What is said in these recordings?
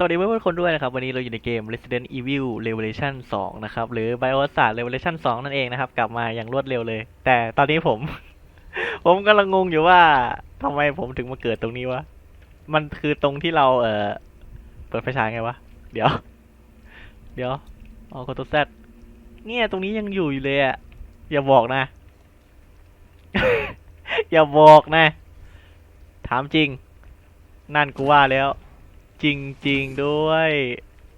สวัสดีเพื่อนๆคนด้วยนะครับ วันนี้เราอยู่ในเกม Resident Evil Revelation 2 นะครับ หรือ Biohazard Revelation 2 นั่นเองนะครับ กลับมาอย่างรวดเร็วเลย แต่ตอนนี้ผม ผมกำลังงงอยู่ว่าทำไมผมถึงมาเกิดตรงนี้วะ มันคือตรงที่เราเออเปิดไฟฉายไงวะ เดี๋ยว เดี๋ยวอ๋อกดตัว Z เนี่ยตรงนี้ยังอยู่อยู่เลยอะอย่าบอกนะ อย่าบอกนะ ถามจริง นั่นกูว่าแล้ว จริงๆด้วย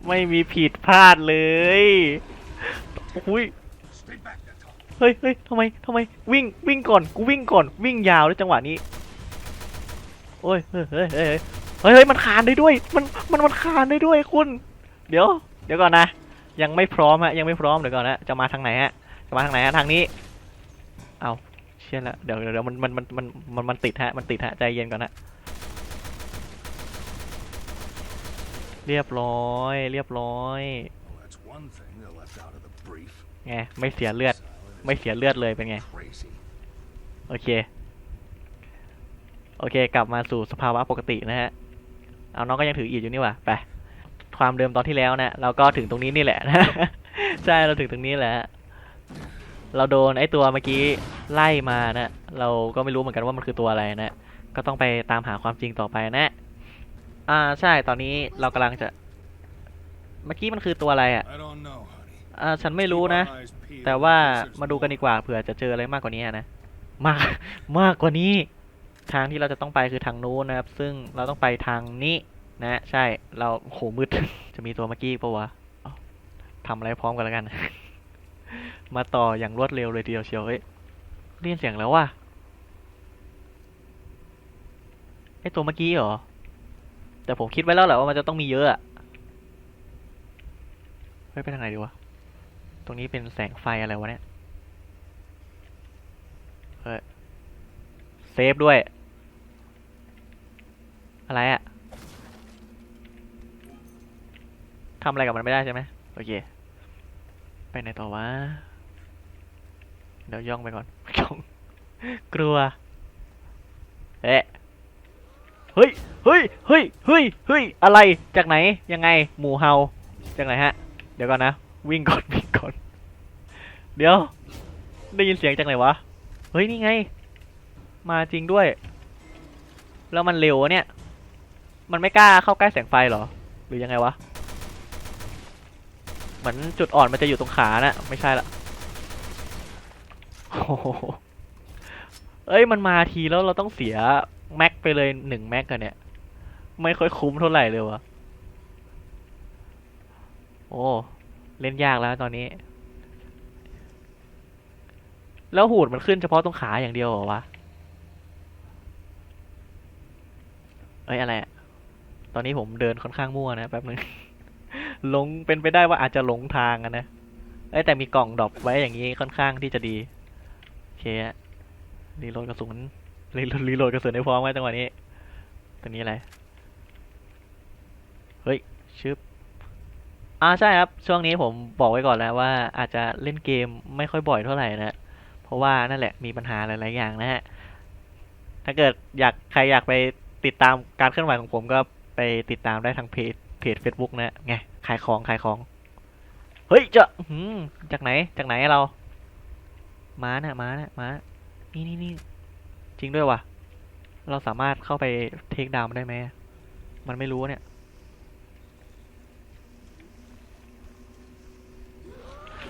ไม่มีผิดพลาดเลยอุ้ยเฮ้ยเฮ้ยทำไมทำไมวิ่งวิ่งก่อนกูวิ่งก่อนวิ่งยาวแล้วยจังหวะนี้โอ้ยเฮ้ยเฮ้ยเฮ้ยเฮ้ยมันคานได้ด้วย มันมันมันคานได้ด้วยคุณ เดี๋ยว เดี๋ยวก่อนนะ ยังไม่พร้อมฮะยังไม่พร้อมเดี๋ยวก่อนนะจะมาทางไหนฮะจะมาทางไหนฮะทางนี้เอาเชี่ยละเดี๋ยวเดี๋ยวเดี๋ยวมันมันมันมันมันมันติดฮะมันติดฮะใจเย็นก่อนนะ เรียบร้อย เรียบร้อยไงไม่เสียเลือด ไม่เสียเลือดเลยเป็นไง โอเค โอเค กลับมาสู่สภาวะปกตินะฮะ เอาน้องก็ยังถืออีดอยู่นี่ว่าไป ความเดิมตอนที่แล้วนะ เราก็ถึงตรงนี้นี่แหละนะ ใช่ เราถึงตรงนี้แหละ เราโดนไอ้ตัวเมื่อกี้ไล่มานะ เราก็ไม่รู้เหมือนกันว่ามันคือตัวอะไรนะ ก็ต้องไปตามหาความจริงต่อไปนะ อ่าใช่ตอนนี้เรากำลังจะ เมื่อกี้มันคือตัวอะไรอะ I don't know, honey. อ่าฉันไม่รู้นะ Keep our eyes peeled แต่ว่า and search มาดูกัน the ดีกว่าเผื่อจะเจออะไรมากกว่านี้นะ มากมากกว่านี้ ทางที่เราจะต้องไปคือทางนู้นนะครับ ซึ่งเราต้องไปทางนี้นะ ใช่เราโหมืด จะมีตัวเมื่อกี้ปะวะเอ้าทำอะไรพร้อมกันแล้วกัน มาต่ออย่างรวดเร็วเลยทีเดียวเชียวเฮ้ยได้ยินเสียงแล้วว่ะไอตัวเมื่อกี้เหรอ แต่ผมคิดไว้แล้วแหละว่ามันจะต้องมีเยอะอะเฮ้ยไปทางไหนดีวะ ตรงนี้เป็นแสงไฟอะไรวะเนี่ย เฮ้ย เซฟด้วย อะไรอะทำอะไรกับมันไม่ได้ใช่ไหมโอเค ไปไหนต่อวะ เดี๋ยวย่องไปก่อนย่อง กลัว เอ๊ะ เฮ้ย เฮ้ย เฮ้ย เฮ้ย เฮ้ย อะไร จากไหน ยังไง หมูเฮา จากไหนฮะ เดี๋ยวก่อนนะ วิ่งก่อน วิ่งก่อน เดี๋ยว ได้ยินเสียงจากไหนวะ เฮ้ย นี่ไง มาจริงด้วย แล้วมันเร็วเนี่ย มันไม่กล้าเข้าใกล้แสงไฟเหรอ หรือยังไงวะ เหมือนจุดอ่อนมันจะอยู่ตรงขานะไม่ใช่ละโอ้โหเอ้ย มันมาทีแล้วเราต้องเสีย แม็กไปเลยหนึ่งแม็กกันเนี่ย ไม่ค่อยคุ้มเท่าไหร่เลยวะโอ้ เล่นยากแล้วตอนนี้ แล้วหูดมันขึ้นเฉพาะตรงขาอย่างเดียวเหรอวะ เอ้ยอะไรอะตอนนี้ผมเดินค่อนข้างมั่วนะแป๊บนึงหลงเป็นไปได้ว่าอาจจะหลงทางอะนะเอ้แต่มีกล่องดรอปไว้อย่างนี้ค่อนข้างที่จะดี โอเคอะรีโหลดกระสุน รีโหลดรีโหลดกระสุนให้พร้อมไว้จังหวะนี้ตัวนี้อะไร เฮ้ย ชึบ อ่าใช่ครับ ช่วงนี้ผมบอกไว้ก่อนแล้วว่าอาจจะเล่นเกมไม่ค่อยบ่อยเท่าไหร่นะ เพราะว่านั่นแหละมีปัญหาหลาย ๆ อย่างนะฮะ ถ้าเกิดอยากใครอยากไปติดตามการเคลื่อนไหวของผมก็ไปติดตามได้ทางเพจเพจ Facebook นะไงขายของขายของ เฮ้ยเจะอื้อหือจากไหนจากไหนเรา ม้าน่ะม้าน่ะม้านี่นี่นี่ จริงด้วยวะเราสามารถเข้าไปเทคดาวมันได้ไหม มันไม่รู้เนี่ย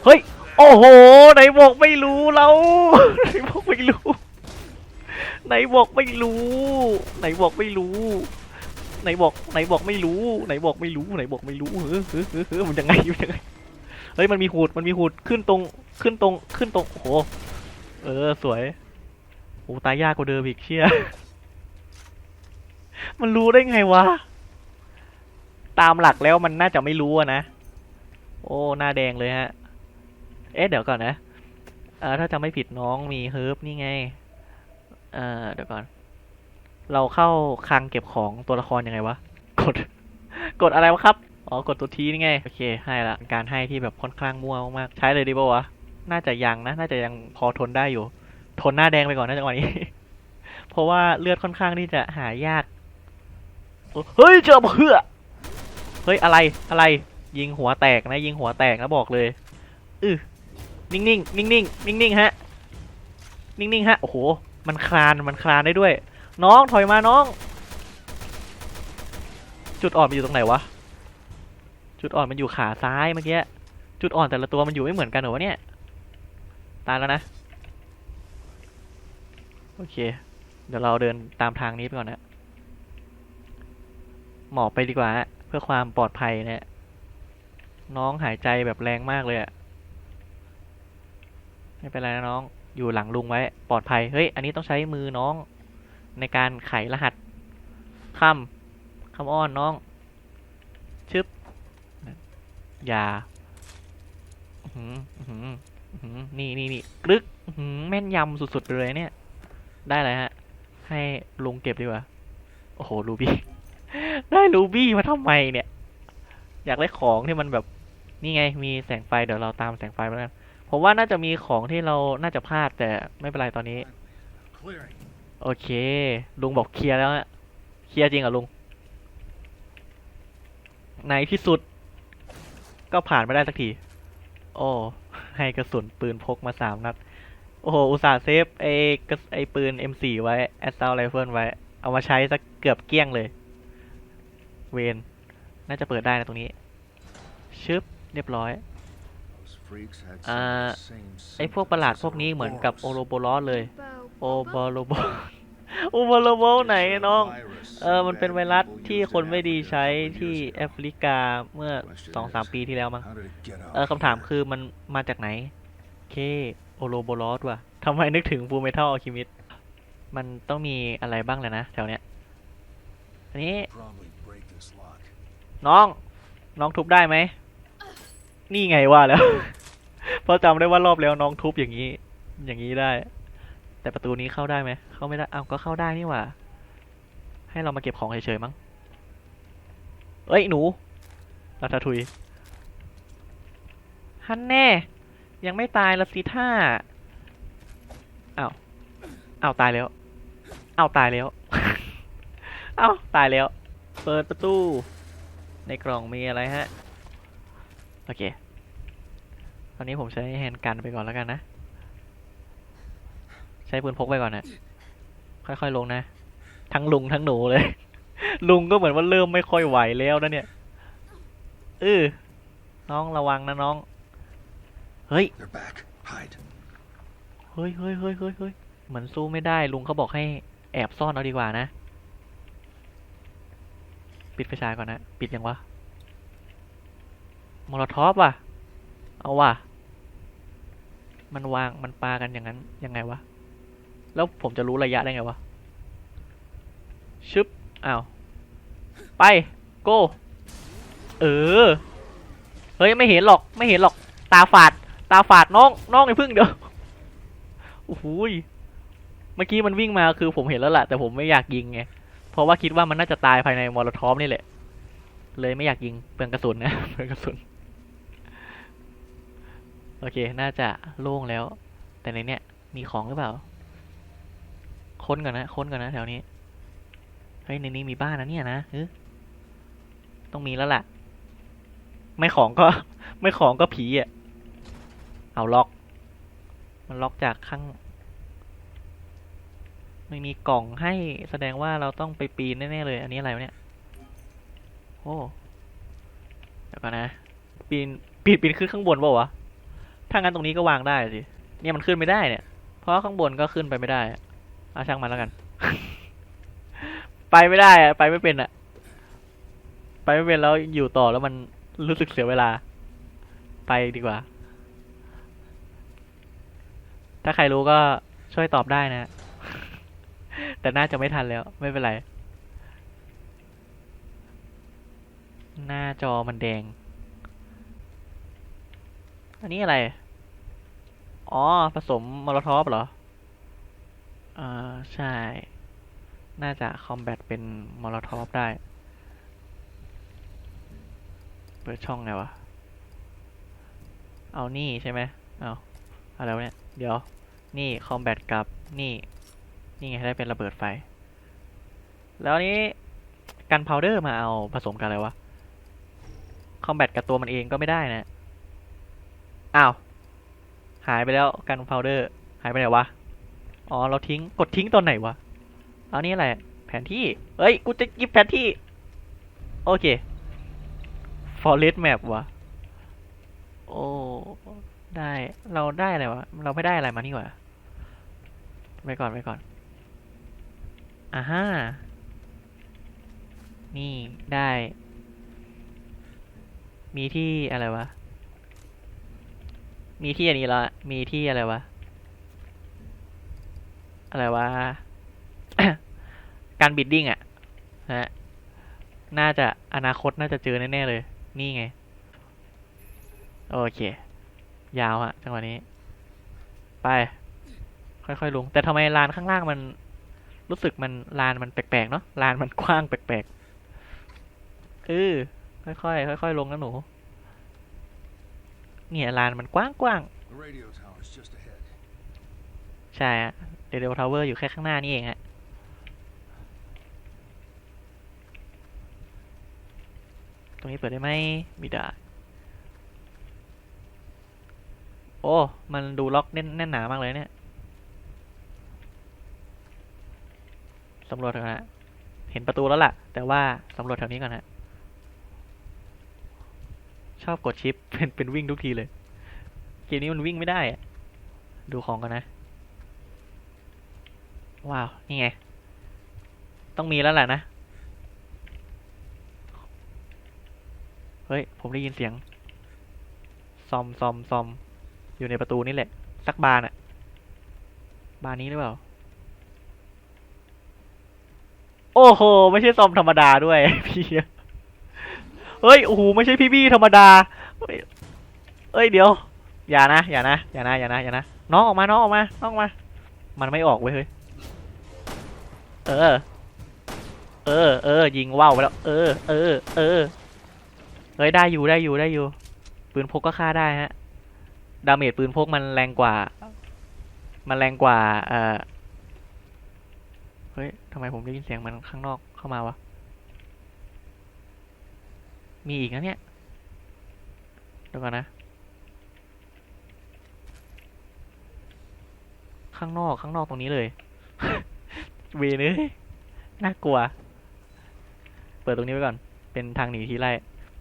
เฮ้ย โอ้โห ไหนบอกไม่รู้เรา ไหนบอกไม่รู้ ไหนบอกไม่รู้ ไหนบอกไม่รู้ ไหนบอกไหนบอกไม่รู้ ไหนบอกไม่รู้ ไหนบอกไม่รู้ เฮ้ยเฮ้ยเฮ้ยมันยังไงมันยังไง เฮ้ย มันมีหูด มันมีหูด ขึ้นตรง ขึ้นตรง ขึ้นตรง โอ้โห เออ สวย อ้ตายยากกว่าเดิมอีกเชี่ยมันรู้ได้ไงวะ ตามหลักแล้วมันน่าจะไม่รู้นะ โอ้ หน้าแดงเลยฮะ เอ๊ะ เดี๋ยวก่อนนะ เออถ้าจำไม่ผิดน้องมีเฮิร์บนี่ไง เออเดี๋ยวก่อน เราเข้าคลังเก็บของตัวละครยังไงวะ กด กดอะไรวะครับ อ๋อ กดตัวทีนี่ไง โอเค ให้ละ การให้ที่แบบค่อนข้างมั่วมาก ใช้เลยดีป่าวะ น่าจะยังนะ น่าจะยังพอทนได้อยู่ ทนหน้าแดงไปก่อนนะจังหวะนี้ เพราะว่าเลือดค่อนข้างที่จะหายาก เฮ้ยเจอเพื่อ เฮ้ยอะไรอะไร ยิงหัวแตกนะ ยิงหัวแตกนะบอกเลยอือนิ่งนิ่งนิ่งนิ่งนิ่งนิ่งฮะ นิ่งนิ่งฮะ โอ้โห มันคลาน มันคลานได้ด้วย น้องถอยมาน้อง จุดอ่อนมันอยู่ตรงไหนวะ จุดอ่อนมันอยู่ขาซ้ายเมื่อกี้ จุดอ่อนแต่ละตัวมันอยู่ไม่เหมือนกันเหรอวะเนี่ย ตายแล้วนะ โอเค เดี๋ยวเราเดินตามทางนี้ไปก่อนนะ หมอบไปดีกว่า เพื่อความปลอดภัยนะน้องหายใจแบบแรงมากเลยอะไม่เป็นไรนะน้อง อยู่หลังลุงไว้ ปลอดภัย เฮ้ย อันนี้ต้องใช้มือน้องในการไขรหัสคำคำอ้อนน้อง ชึบ อย่าหืออื้อหืออื้อหือนี่นี่นี่กรึกหือแม่นยำสุดๆไปเลยเนี่ย ได้เลยฮะ ให้ลุงเก็บดีกว่า โอ้โหรูบี้ ได้รูบี้มาทำไมเนี่ย อยากได้ของที่มันแบบ นี่ไง มีแสงไฟ เดี๋ยวเราตามแสงไฟมาแล้วกัน ผมว่าน่าจะมีของที่เรา น่าจะพลาดแต่ไม่เป็นไรตอนนี้ โอเค ลุงบอกเคลียร์แล้วฮะ เคลียร์จริงเหรอลุง ในที่สุด ก็ผ่านไม่ได้สักที โอ้ ให้กระสุนปืนพกมาสามนัด โอ้โห อุตส่าห์เซฟไอ้กระไอ้ปืน M4 ไว้ Assault Rifle ไว้ เอามาใช้สักเกือบเกลี้ยงเลย เวน น่าจะเปิดได้นะตรงนี้ ชึบ เรียบร้อย Those freaks had À, some of the same ไอ้พวกประหลาดพวกนี้เหมือนกับโอโรโบลอสเลย โอ Bo บโลโบโอโบโลโบไหนน้อง เออ มันเป็นไวรัสที่คนไม่ดีใช้ที่แอฟริกาเมื่อสองสามปีที่แล้วมั้ง เออคำถามคือมันมาจากไหนเค โอโลโบลอสว่ะทำไมนึกถึงฟูเมทัลอ l คิมิ s มันต้องมีอะไรบ้างเลยนะแถวเนี้ย อันนี้ น้อง น้องทุบได้ไหม นี่ไงว่าแล้ว เพราะจำได้ว่ารอบแล้วน้องทุบอย่างนี้ อย่างนี้ได้ แต่ประตูนี้เข้าได้ไหม เข้าไม่ได้อ้าวก็เข้าได้นี่หว่า ให้เรามาเก็บของเฉยๆมั้ง เอ้ย หนูราทาทุยฮันแน่ ยังไม่ตายละสิท่าเอ้าวอ้าตายแล้ว เอ้าตายแล้ว เอ้าตายแล้ว เปิดประตู ในกล่องมีอะไรฮะ โอเค ตอนนี้ผมใช้แฮนด์กันไปก่อนแล้วกันนะ ใช้ปืนพกไปก่อนนะค่อยๆลงนะ ทั้งลุงทั้งหนูเลย ลุงก็เหมือนว่าเริ่มไม่ค่อยไหวแล้วนะเนี่ยเออน้องระวังนะน้อง เฮ้ย They're back. Hide. เฮ้ยเฮ้ยเฮ้ยเฮ้ยเฮ้ยเหมือนสู้ไม่ได้ ลุงเขาบอกให้แอบซ่อนเอาดีกว่านะ ปิดไฟฉายก่อนนะ ปิดยังวะมอลทอฟว่ะ เอาว่ะ มันวางมันปากันอย่างนั้น ยังไงวะ แล้วผมจะรู้ระยะได้ไงวะ ชึบ อ้าว ไป โก้ เออ เฮ้ย ไม่เห็นหรอก ไม่เห็นหรอก ตาฝาด ตาฝาดน้องน้องไอ้พึ่งเดี๋ยวโอ้โหยเมื่อกี้มันวิ่งมาคือผมเห็นแล้วแหละแต่ผมไม่อยากยิงไงเพราะว่าคิดว่ามันน่าจะตายภายในมอลทอฟนี่แหละ เลยไม่อยากยิงเปลืองกระสุนนะเปลืองกระสุนโอเค น่าจะโล่งแล้ว แต่ในเนี้ยมีของหรือเปล่า ค้นก่อนนะ ค้นก่อนนะแถวนี้ เฮ้ย ในนี้มีบ้านนะเนี่ยนะเออต้องมีแล้วล่ะ ไม่ของก็ ไม่ของก็ผีอะ เอาล็อก มันล็อกจากข้าง ไม่มีกล่องให้แสดงว่าเราต้องไปปีนแน่ๆเลย อันนี้อะไรวะเนี่ย โอ้เดี๋ยวก่อนนะ ปีนปีนปีนขึ้นข้างบนเปล่าวะ ถ้างั้นตรงนี้ก็วางได้สิ เนี่ยมันขึ้นไม่ได้เนี่ย เพราะข้างบนก็ขึ้นไปไม่ได้อะเอาช่างมันแล้วกัน ไปไม่ได้อะไปไม่เป็นอะไปไม่เป็นแล้วอยู่ต่อแล้วมันรู้สึกเสียเวลา ไปดีกว่า ถ้าใครรู้ก็ช่วยตอบได้นะ แต่น่าจะไม่ทันแล้ว ไม่เป็นไร หน้าจอมันแดง อันนี้อะไร อ๋อ ผสมมอลทอฟเหรออ่าใช่ น่าจะคอมแบทเป็นมอลทอฟได้ เปิดช่องไงวะ เอานี่ใช่ไหม เอาอะไรวะเนี่ย เดี๋ยว นี่คอมแบทกับ นี่ นี่ไงได้เป็นระเบิดไฟ แล้วนี้กันพาวเดอร์มาเอาผสมกันอะไรวะ คอมแบทกับตัวมันเองก็ไม่ได้นะ อ้าว หายไปแล้วกันพาวเดอร์ หายไปไหนวะ อ๋อ เราทิ้ง กดทิ้งตอนไหนวะ เอานี่อะไร แผนที่เฮ้ย กูจะหยิบแผนที่ โอเค forest map วะ โอ้ ได้เราได้อะไรวะ เราไม่ได้อะไรมานี่หว่าไปก่อนไปก่อนอ่าฮะนี่ได้ มีที่อะไรวะ มีที่อันนี้ละมีที่อะไรวะ อะไรวะ การบิดดิ้งอะฮะน่าจะอนาคตน่าจะเจอแน่ ๆ เลย นี่ไง โอเค ยาวอะจังหวะนี้ ไป ค่อยๆลง แต่ทำไมลานข้างล่างมัน รู้สึกมันลานมันแปลกๆเนาะลานมันกว้างแปลกๆเออค่อยๆค่อยๆลงนะหนู เนี่ยลานมันกว้างๆใช่ฮะเดเดลทาวเวอร์อยู่แค่ข้างหน้านี่เองฮะตรงนี้เปิดได้ไหมไม่ได้ โอ้ มันดูล็อกแน่นแน่นหนามากเลยเนี่ยสำรวจก่อนฮะ เห็นประตูแล้วล่ะ แต่ว่าสำรวจแถวนี้ก่อนฮะ ชอบกดชิปเป็นเป็นวิ่งทุกทีเลย เกมนี้มันวิ่งไม่ได้อะดูของกันนะ ว้าว นี่ไง ต้องมีแล้วแหละนะ เฮ้ย ผมได้ยินเสียง ซอมซอมซอม อยู่ในประตูนี่แหละ สักบานอะบานนี้หรือเปล่า โอ้โห ไม่ใช่ซอมธรรมดาด้วยพี่เฮ้ย โอ้โห ไม่ใช่พี่บี้ธรรมดาเฮ้ยเอ้ย เดี๋ยว อย่านะ อย่านะ อย่านะ อย่านะ อย่านะ น้องออกมา น้องออกมา น้องออกมา มันไม่ออกเว้ย เฮ้ย เออ เออ เออ ยิงว่าวไปแล้ว เออ เออ เออ เฮ้ย ได้อยู่ ได้อยู่ ได้อยู่ ปืนพกก็ฆ่าได้ฮะ ดาเมจปืนพกมันแรงกว่า มันแรงกว่า เอ่อ เฮ้ยทำไมผมได้ยินเสียงมันข้างนอกเข้ามาวะ มีอีกนะเนี่ยเดี๋ยวก่อนนะ ข้างนอกข้างนอกตรงนี้เลย เวรเลยน่ากลัว เปิดตรงนี้ไว้ก่อน เป็นทางหนีทีไล่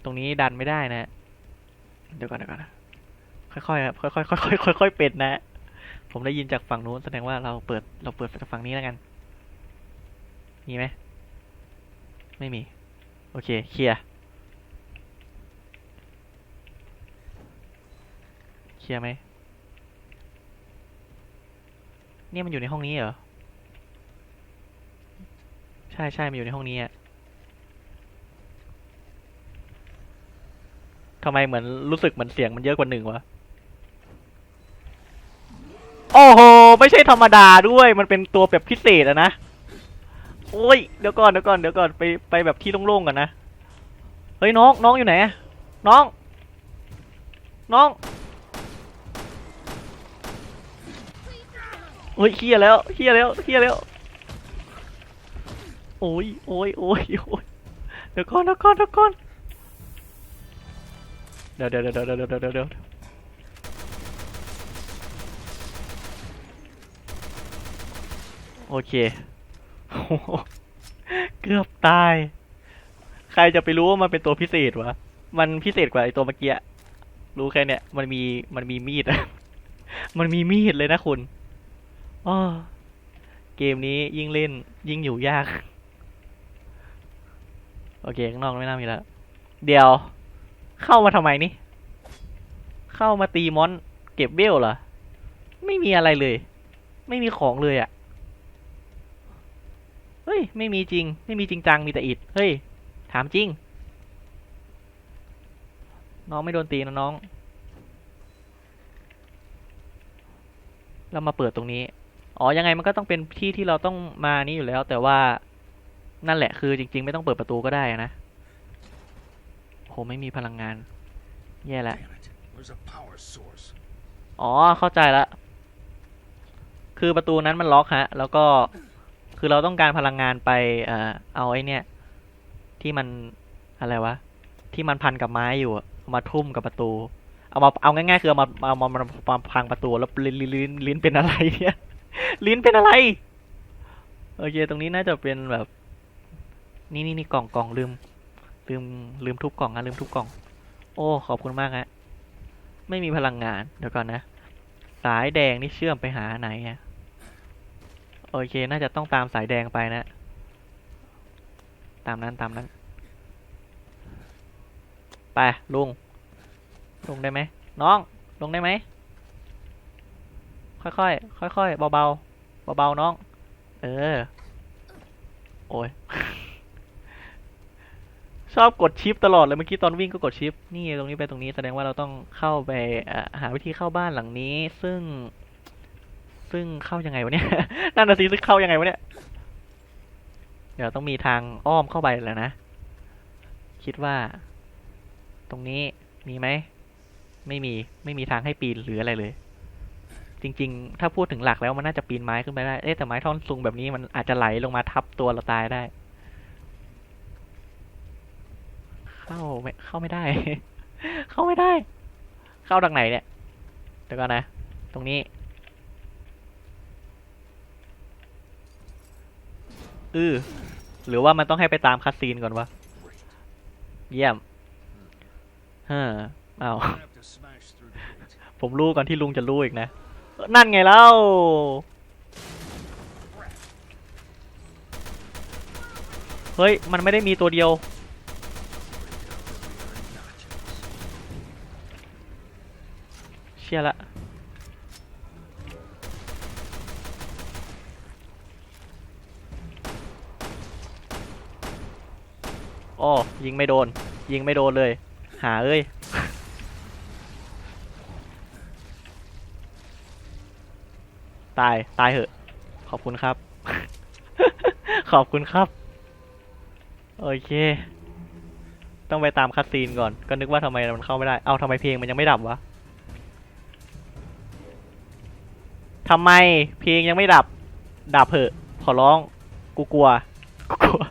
ตรงนี้ดันไม่ได้นะ เดี๋ยวก่อนเดี๋ยวก่อนนะ ค่อยๆครับค่อยๆค่อยๆค่อยๆเป็นนะผมได้ยินจากฝั่งนู้นแสดงว่าเราเปิดเราเปิดจากฝั่งนี้แล้วกัน มีไหมไม่มี โอเคเคลียร์เคลียร์ไหมเนี่ยมันอยู่ในห้องนี้เหรอ ใช่ใช่มันอยู่ในห้องนี้อะทำไมเหมือนรู้สึกเหมือนเสียงมันเยอะกว่าหนึ่งวะ อ้โห ไม่ใช่ธรรมดาด้วย มันเป็นตัวแบบพิเศษอะนะ โอ้ย เดี๋ยวก่อน เดี๋ยวก่อน เดี๋ยวก่อน ไป ไปแบบที่โล่งๆก่อนนะ เฮ้ยน้อง น้องอยู่ไหน น้อง น้อง โอ้ยเฮียแล้วเฮียแล้วเฮียแล้ว โอ้ยโอ้ยโอ้ยโอ้ยเดี๋ยวก่อน เดี๋ยวก่อน เดี๋ยวก่อน เดี๋ยวเดี๋ยวเดี๋ยวเดี๋ยวเดี๋ยวเดี๋ยวเดี๋ยว โอเค เกือบตาย ใครจะไปรู้ว่ามันเป็นตัวพิเศษวะ มันพิเศษกว่าไอตัวเมื่อกี้ รู้แค่เนี้ยมันมี มันมีมีดอะมันมีมีดเลยนะคุณอ้อเกมนี้ยิ่งเล่น ยิ่งอยู่ยาก โอเค ข้างนอกไม่น่ามีแล้ว เดี๋ยว เข้ามาทำไมนี่ เข้ามาตีมอน เก็บเบลเหรอ ไม่มีอะไรเลย ไม่มีของเลยอะ่ะ ฮ้ย ไม่มีจริง ไม่มีจริงจัง มีแต่อิด เฮ้ย ถามจริง น้องไม่โดนตีนะน้อง เรามาเปิดตรงนี้ อ๋อ ยังไงมันก็ต้องเป็นที่ที่เราต้องมานี้อยู่แล้ว แต่ว่านั่นแหละคือจริง ๆ ไม่ต้องเปิดประตูก็ได้อะนะโหไม่มีพลังงาน แย่ละ Damn it. Where's a power source? อ๋อ เข้าใจละ คือประตูนั้นมันล็อกฮะ แล้วก็ คือเราต้องการพลังงานไปเอ่อเอาไอ้เนี่ย ที่มันอะไรวะ ที่มันพันกับไม้อยู่เอามาทุ่มกับประตู เอามาเอาง่ายๆคือเอามาเอามามามาพังประตูแล้วลิ้นลิ้นลิ้นลิ้นเป็นอะไรเนี่ย ลิ้นเป็นอะไร โอเค ตรงนี้น่าจะเป็นแบบ นี่นี่นี่กล่องกล่องลืม ลืมลืมทุบกล่องอะลืมทุบกล่อง โอ้ ขอบคุณมากฮะไม่มีพลังงานเดี๋ยวก่อนนะสายแดงนี่เชื่อมไปหาไหนอะ โอเค น่าจะต้องตามสายแดงไปนะ ตามนั้นตามนั้น ไปลุง ลงได้ไหม น้อง ลงได้ไหม ค่อยๆ ค่อยๆ เบาๆ เบาๆ น้อง เออ โอ้ย ชอบกดชิปตลอดเลย เมื่อกี้ตอนวิ่งก็กดชิป นี่ตรงนี้ไปตรงนี้ แสดงว่าเราต้องเข้าไปหาวิธีเข้าบ้านหลังนี้ ซึ่ง ซึ่งเข้ายังไงวะเนี่ย นั่นน่ะสิซึ่งเข้ายังไงวะเนี่ย เดี๋ยวต้องมีทางอ้อมเข้าไปแล้วนะ คิดว่า ตรงนี้มีไหม ไม่มี ไม่มีทางให้ปีนหรืออะไรเลย จริง ๆ ถ้าพูดถึงหลักแล้วมันน่าจะปีนไม้ขึ้นไปได้ เอ๊ะแต่ไม้ท่อนซุงแบบนี้มันอาจจะไหลลงมาทับตัวเราตายได้ เข้าไม่เข้าไม่ได้ เข้าไม่ได้ เข้าทางไหนเนี่ย เดี๋ยวก่อนนะ ตรงนี้ อือหรือว่ามันต้องให้ไปตามคัสซีนก่อนวะ เยี่ยมเฮ้อเอา We're gonna have to smash through the gate. ผมรู้ก่อนที่ลุงจะรู้อีกนะ นั่นไงเล่าเฮ้ย มันไม่ได้มีตัวเดียว เชี่ยละ อ้ยิงไม่โดน ยิงไม่โดนเลย หาเอ้ย ตาย ตายเหอะ ขอบคุณครับ ขอบคุณครับ โอเค ต้องไปตามคัดซีนก่อน ก็นึกว่าทำไมมันเข้าไม่ได้ เอาทำไมเพลงมันยังไม่ดับวะทำไมเพลงยังไม่ดับ ดับเหอะ ขอร้อง กูกลัว กูกลัว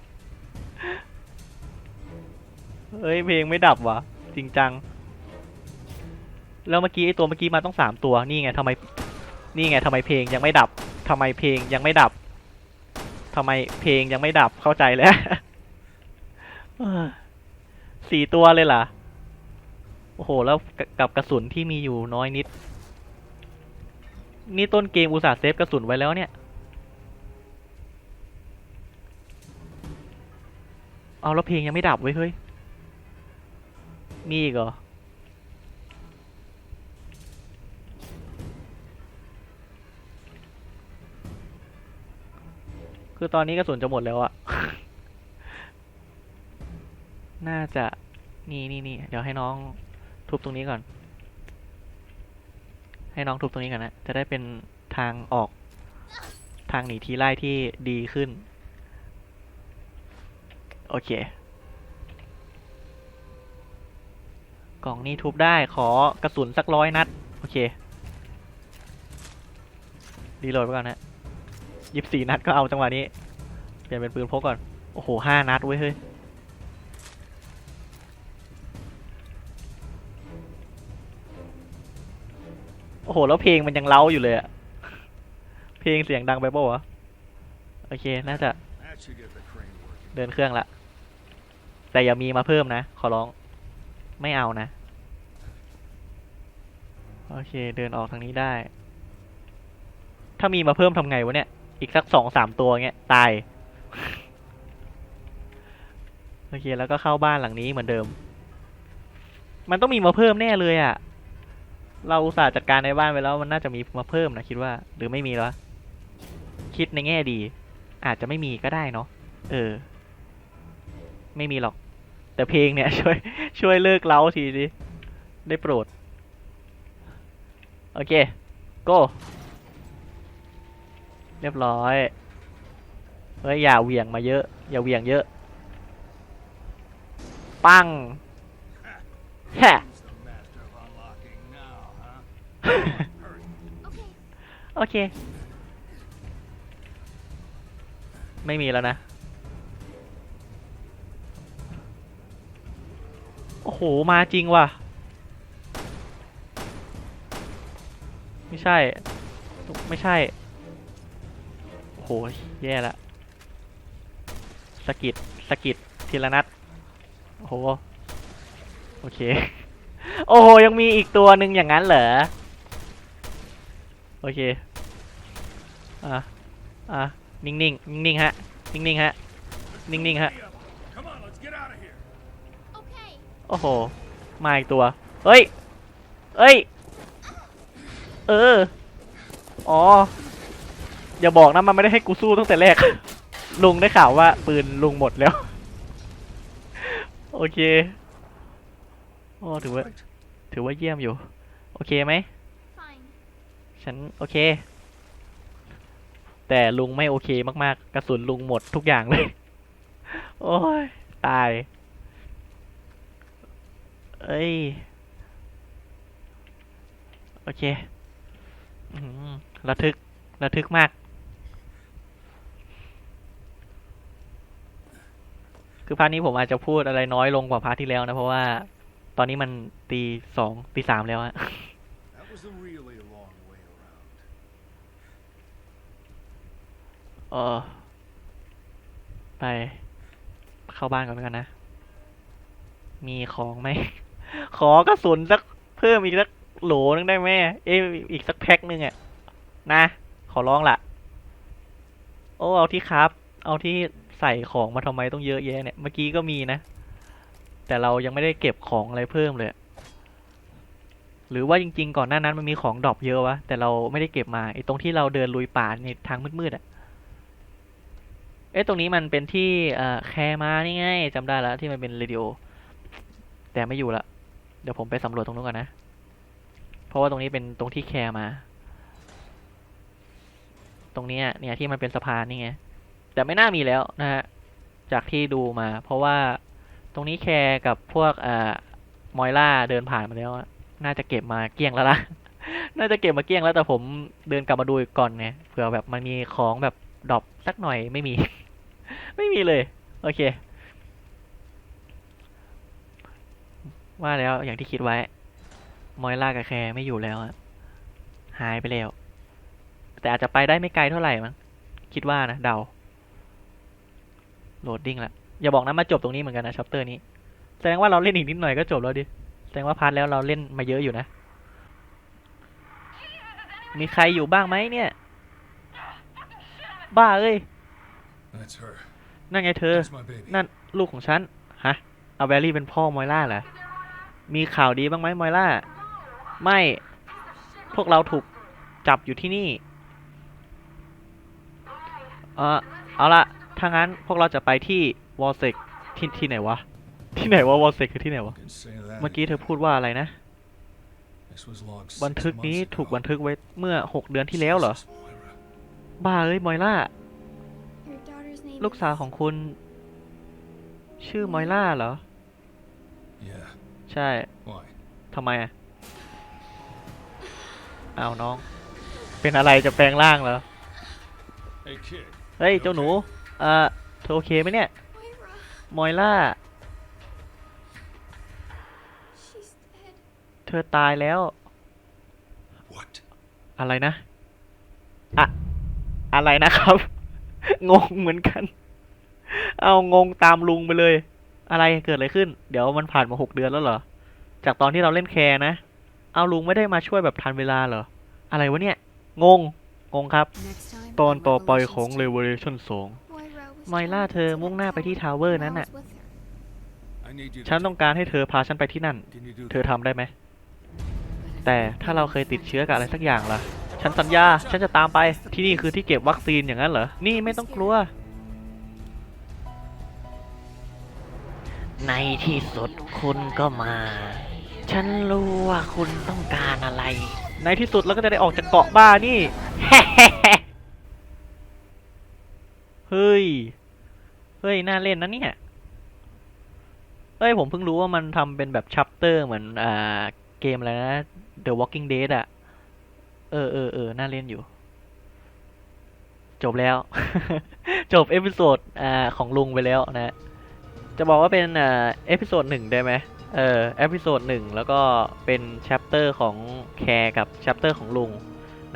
เฮ้ยเพลงไม่ดับวะจริงจัง แล้วเมื่อกี้ไอตัวเมื่อกี้มาต้องสามตัวนี่ไงทำไมนี่ไงทำไมเพลงยังไม่ดับทำไมเพลงยังไม่ดับทำไมเพลงยังไม่ดับเข้าใจแล้วสี่ตัวเลยเหรอโอ้โห แล้วกับกับกระสุนที่มีอยู่น้อยนิด นี่ต้นเกมอุตส่าห์เซฟกระสุนไว้แล้วเนี่ย เอาแล้วเพลงยังไม่ดับไว้เฮ้ย มีอีกเหรอ คือตอนนี้กระสุนจะหมดแล้วอะ น่าจะ นี่นี่นี่เดี๋ยวให้น้องทุบตรงนี้ก่อน ให้น้องทุบตรงนี้ก่อนนะ จะได้เป็นทางออกทางหนีทีไล่ที่ดีขึ้น โอเค กล่องนี้ทุบได้ขอกระสุนสักร้อยนัด โอเครีโหลดไปก่อนนะยี่สิบสี่นัดก็เอาจังหวะนี้ เปลี่ยนเป็นปืนพกก่อน โอ้โหห้านัดเว้ยเฮ้ยโอ้โห แล้วเพลงมันยังเล้าอยู่เลยอะเพลงเสียงดังไปปะวะ โอเค น่าจะ เดินเครื่องละ แต่อย่ามีมาเพิ่มนะ ขอร้อง ไม่เอานะ โอเค เดินออกทางนี้ได้ ถ้ามีมาเพิ่มทำไงวะเนี่ย อีกสักสองสามตัวเงี้ย ตาย โอเค แล้วก็เข้าบ้านหลังนี้เหมือนเดิม มันต้องมีมาเพิ่มแน่เลยอะ่ะ เราอุตส่าห์จัดการในบ้านไปแล้ว มันน่าจะมีมาเพิ่มนะคิดว่า หรือไม่มีแล้วคิดในแง่ดี อาจจะไม่มีก็ได้เนาะ เออ ไม่มีหรอก แต่เพลงเนี่ยช่วยช่วยเลิกเล้าทีดิได้โปรด โอเค go เรียบร้อย เฮ้ย อย่าเหวี่ยงมาเยอะ อย่าเหวี่ยงเยอะ ปังแฮะโอเค ไม่มีแล้วนะ โอ้โห มาจริงว่ะ ไม่ใช่ ไม่ใช่ โอ้โห แย่ละสกิดสกิดทีละนัด โอ้โห โอเค โอ้โห ยังมีอีกตัวหนึ่งอย่างนั้นเหรอ โอเค อะ อะ นิ่งๆ นิ่งๆ ฮะ นิ่งๆ ฮะ นิ่งๆ ฮะ โอ้โห มาอีกตัว เฮ้ยเอ้ย เออ อ๋อ อย่าบอกนะมันไม่ได้ให้กูสู้ตั้งแต่แรก ลุงได้ข่าวว่าปืนลุงหมดแล้ว โอเคโอ้ถือว่า Right. ถือว่าเยี่ยมอยู่ โอเคไหม Fine. ฉันโอเค แต่ลุงไม่โอเคมากๆ กระสุนลุงหมดทุกอย่างเลย โอ้ย ตาย เอ้ย โอเคอื้อหือระทึก ระทึกมาก คือพาร์ทนี้ผมอาจจะพูดอะไรน้อยลงกว่าพาร์ทที่แล้วนะ เพราะว่า ตอนนี้มันตีสองตีสามแล้วอะ That was a really long way around. เออ ไป เข้าบ้านก่อนแล้วกันนะ มีของไหม ขอกระสุนสักเพิ่มอีกสักโหลนึงได้ไหมเอ้อีกสักแพ็คนึงอะนะ ขอร้องละโอ้เอาที่ครับ เอาที่ใส่ของมาทำไมต้องเยอะแยะเนี่ย เมื่อกี้ก็มีนะ แต่เรายังไม่ได้เก็บของอะไรเพิ่มเลย หรือว่าจริง ๆ ก่อนหน้านั้นมันมีของดรอปเยอะวะ แต่เราไม่ได้เก็บมา ไอ้ตรงที่เราเดินลุยป่าในทางมืดๆอะเอ๊ะตรงนี้มันเป็นที่เอ่อแคร์มานี่ไงจำได้แล้วที่มันเป็นเรดิโอ แต่ไม่อยู่ละ เดี๋ยวผมไปสำรวจตรงนู้นก่อนนะ เพราะว่าตรงนี้เป็นตรงที่แคร์มา ตรงนี้เนี่ยที่มันเป็นสะพานนี่ไง แต่ไม่น่ามีแล้วนะฮะ จากที่ดูมา เพราะว่าตรงนี้แคร์กับพวกเอ่อมอยล่าเดินผ่านมาแล้วน่าจะเก็บมาเกี้ยงแล้วล่ะ น่าจะเก็บมาเกี้ยงแล้วแต่ผมเดินกลับมาดูก่อนไงเผื่อแบบมันมีของแบบดรอปสักหน่อยไม่มี ไม่มีเลย โอเค ว่าแล้วอย่างที่คิดไว้ มอยล่ากับแคร์ไม่อยู่แล้วอะหายไปแล้ว แต่อาจจะไปได้ไม่ไกลเท่าไหร่มั้งคิดว่านะเดา โหลดดิ้งละอย่าบอกนะมาจบตรงนี้เหมือนกันนะชัปเตอร์นี้ แสดงว่าเราเล่นอีกนิดหน่อยก็จบแล้วดิ แสดงว่าพาร์ทแล้วเราเล่นมาเยอะอยู่นะ มีใครอยู่บ้างไหมเนี่ย บ้าเอ้ย That's her. นั่นไงเธอ That's my baby. นั่นลูกของฉัน ฮะ เอาแบรี่เป็นพ่อมอยล่าเหรอ มีข่าวดีบ้างไหมมอยล่า ไม่ พวกเราถูกจับอยู่ที่นี่ เออเอาละถ้างั้นพวกเราจะไปที่วอลเซกที่ที่ไหนวะ ที่ไหนวะวอลเซกคือที่ไหนวะ Can say that เมื่อกี้เธอพูดว่าอะไรนะ This was logged บัน six ทึกนี้ months ถูก ago. บันทึกไว้เมื่อหกเดือนที่แล้วเหรอ Jesus, Moira. บ้าเอ้ยมอยล่า Your daughter's name ลูกสาวของคุณ ชื่อมอยล่าเหรอ Yeah. ใช่ Why? ทำไมอะอ้าวน้อง เป็นอะไรจะแปลงร่างเหรอ Hey, kid. เฮ้ยเจ้าหนูเอ่อเธอโอเคไหมเนี่ย Moira. มอยล่า She's dead. เธอตายแล้ว What? อะไรนะ อะ อะไรนะครับ งงเหมือนกัน เอางงตามลุงไปเลย อะไรเกิดอะไรขึ้น เดี๋ยวมันผ่านมาหกเดือนแล้วเหรอ จากตอนที่เราเล่นแคร์นะ เอาลุงไม่ได้มาช่วยแบบทันเวลาเหรอ อะไรวะเนี่ย งง งงครับ ตอนต่อไปของ Revelations Revelation 2ไมล่าเธอมุ่งหน้าไปที่ทาวเวอร์นั้นน่ะ ฉันต้องการให้เธอพาฉันไปที่นั่น เธอทำได้ไหม แต่ถ้าเราเคยติดเชื้อกับอะไรสักอย่างล่ะ ฉันสัญญา ฉันจะตามไป ที่นี่คือที่เก็บวัคซีนอย่างนั้นเหรอ นี่ไม่ต้องกลัว ในที่สุดคุณก็มา ฉันรู้ว่าคุณต้องการอะไร ในที่สุดเราก็จะได้ออกจากเกาะบ้านี่ เฮ้ย เฮ้ย น่าเล่นนะเนี่ย เฮ้ย ผมเพิ่งรู้ว่ามันทำเป็นแบบชัปเตอร์เหมือนอ่าเกมอะไรนะ The Walking Dead อะเออเออเออน่าเล่นอยู่ จบแล้ว จบเอพิโซดอ่าของลุงไปแล้วนะ จะบอกว่าเป็นอ่าเอพิโซดหนึ่งได้ไหมเอ่อเอพิโซดหนึ่งแล้วก็เป็นแชปเตอร์ของแคร์กับแชปเตอร์ของลุง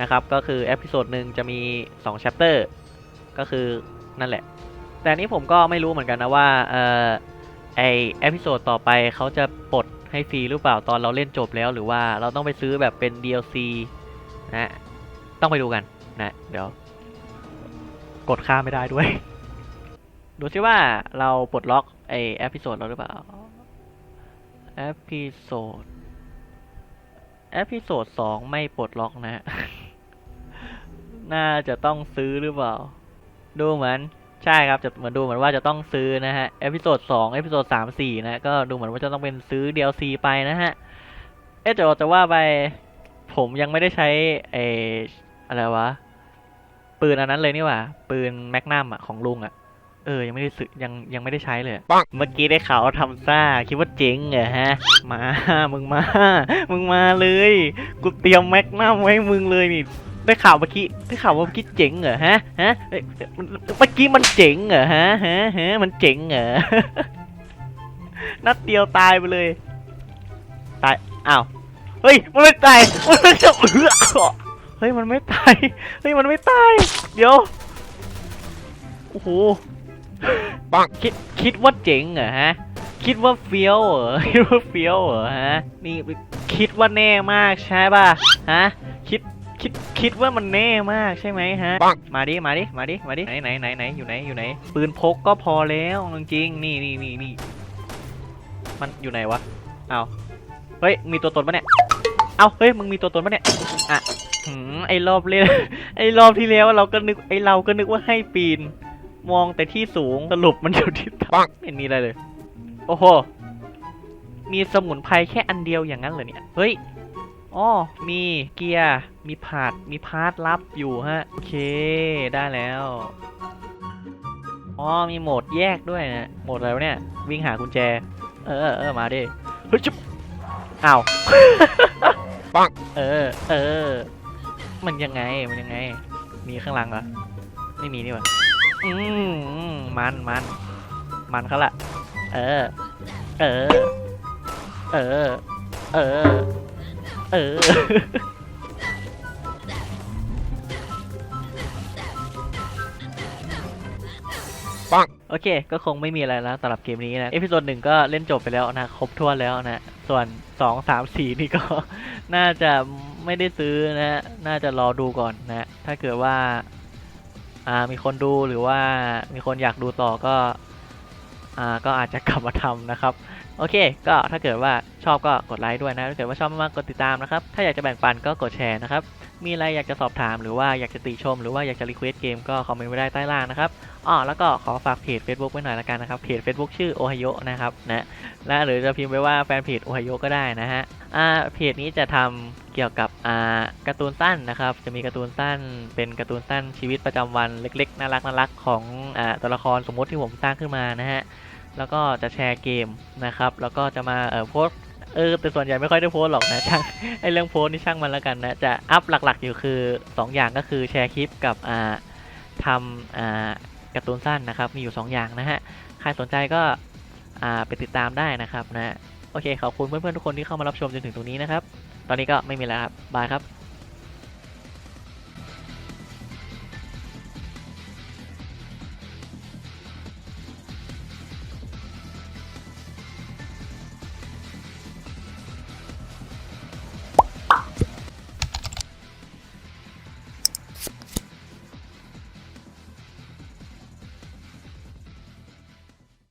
นะครับ ก็คือเอพิโซดหนึ่งจะมี2แชปเตอร์ก็คือนั่นแหละ แต่นี้ผมก็ไม่รู้เหมือนกันนะว่าเอ่อไอเอพิโซดต่อไปเขาจะปลดให้ฟรีหรือเปล่าตอนเราเล่นจบแล้วหรือว่าเราต้องไปซื้อแบบเป็น DLC นะ ต้องไปดูกันนะ เดี๋ยว กดข้าไม่ได้ด้วย ดูซิว่าเราปลดล็อกไอเอพิโซดเราหรือเปล่าเอพิโซดเอพิโซดสองไม่ปลดล็อกนะฮะ น่าจะต้องซื้อหรือเปล่า ดูเหมือนใช่ครับ จะเหมือนดูเหมือนว่าจะต้องซื้อนะฮะ เอพิโซดสองเอพิโซดสามสี่นะ ก็ดูเหมือนว่าจะต้องเป็นซื้อ DLC ไปนะฮะ เอ๊ะแต่ว่าจะว่าไป ผมยังไม่ได้ใช้เอออะไรวะ ปืนอันนั้นเลยนี่หว่า ปืนแมกนัมอะของลุงอะ เออ ยังไม่ได้ซื้อยังยังไม่ได้ใช้เลยปังเมื่อกี้ได้ข่าวว่าทำซ่า คิดว่าเจ๋งเหรอฮะ มา มึงมา มึงมาเลย กูเตรียมแมกนัมไว้ให้มึงเลยนี่ ได้ข่าวเมื่อกี้ ได้ข่าวว่าเมื่อกี้เจ๋งเหรอฮะ ฮะเอ้ยเมื่อกี้มันเจ๋งเหรอฮะ ฮะฮะมันเจ๋งเหรอ นัดเดียวตายไปเลย ตาย อ้าว เฮ้ย มันไม่ตาย มันไม่จะเอือเฮ้ย มันไม่ตาย เฮ้ย มันไม่ตาย เดี๋ยว โอ้โห ปังคิดคิดว่าเจ๋งเหรอฮะ คิดว่าเฟี้ยวเหรอคิดว่าเฟี้ยวเหรอฮะ นี่คิดว่าแน่มากใช่ป่ะฮะ คิดคิดคิดว่ามันแน่มากใช่ไหมฮะ มาดิมาดิมาดิมาดิไหนไหนไหนไหนอยู่ไหนอยู่ไหน ปืนพกก็พอแล้วจริงๆนี่นี่นี่นี่มันอยู่ไหนวะเอาเฮ้ยมีตัวตนปะเนี่ยเอาเฮ้ยมึงมีตัวตนปะเนี่ยอะหืมไอ้รอบเล่นไอ้รอบที่แล้วเราก็นึกไอ้เราก็นึกว่าให้ปีน มองแต่ที่สูงสรุปมันอยู่ที่ต่ำไม่มีอะไรเลย โอ้โห มีสมุนไพรแค่อันเดียวอย่างนั้นเหรอเนี่ย เฮ้ยอ๋อมีเกียร์ มีพาดมีพาร์ทลับอยู่ฮะ โอเค ได้แล้ว อ๋อ มีโหมดแยกด้วยนะ โหมดอะไรวะเนี่ย วิ่งหากุญแจ เออเออเออมาดิ เฮ้ยจุ๊บอ้าวปังเออ เออ มันยังไง มันยังไง มีข้างหลังเหรอ ไม่มีนี่หว่า อืมอืมมันมันมันเขาละเออ เออ เออ เออ เออโอเค ก็คงไม่มีอะไรแล้วสำหรับเกมนี้นะ เอพิโซดหนึ่งก็เล่นจบไปแล้วนะ ครบถ้วนแล้วนะ ส่วนสองสามสี่นี่ก็ น่าจะไม่ได้ซื้อนะ น่าจะรอดูก่อนนะ ถ้าเกิดว่าอ่า มีคนดูหรือว่ามีคนอยากดูต่อก็อ่าก็อาจจะกลับมาทำนะครับ โอเค ก็ถ้าเกิดว่าชอบก็กดไลค์ด้วยนะ ถ้าเกิดว่าชอบมากๆกดติดตามนะครับ ถ้าอยากจะแบ่งปันก็กดแชร์นะครับ มีอะไรอยากจะสอบถามหรือว่าอยากจะติชม หรือว่าอยากจะรีเควสเกมก็คอมเมนต์ไว้ได้ใต้ล่างนะครับอ๋อแล้วก็ขอฝากเพจ Facebook ไว้หน่อยละกันนะครับเพจ Facebook ชื่อโอไฮโอนะครับนะและหรือจะพิมพ์ไว้ว่าแฟนเพจโอไฮโอก็ได้นะฮะอ่าเพจนี้จะทำเกี่ยวกับอ่าการ์ตูนสั้นนะครับ จะมีการ์ตูนสั้น เป็นการ์ตูนสั้นชีวิตประจำวันเล็กๆน่ารักน่ารักของอ่าตัวละครสมมติที่ผมสร้างขึ้นมานะฮะแล้วก็จะแชร์เกมนะครับแล้วก็จะมาเอ่อโพส เออแต่ส่วนใหญ่ไม่ค่อยได้โพสหรอกนะช่างไอเรื่องโพสนี่ช่างมันแล้วกันนะจะอัพหลักๆอยู่คือ 2 อย่างก็คือแชร์คลิปกับอ่าทำอ่าการ์ตูนสั้นนะครับ มีอยู่ 2 อย่างนะฮะ ใครสนใจก็อ่าไปติดตามได้นะครับนะโอเคขอบคุณเพื่อนๆทุกคนที่เข้ามารับชมจนถึงตรงนี้นะครับ ตอนนี้ก็ไม่มีแล้วครับบายครับ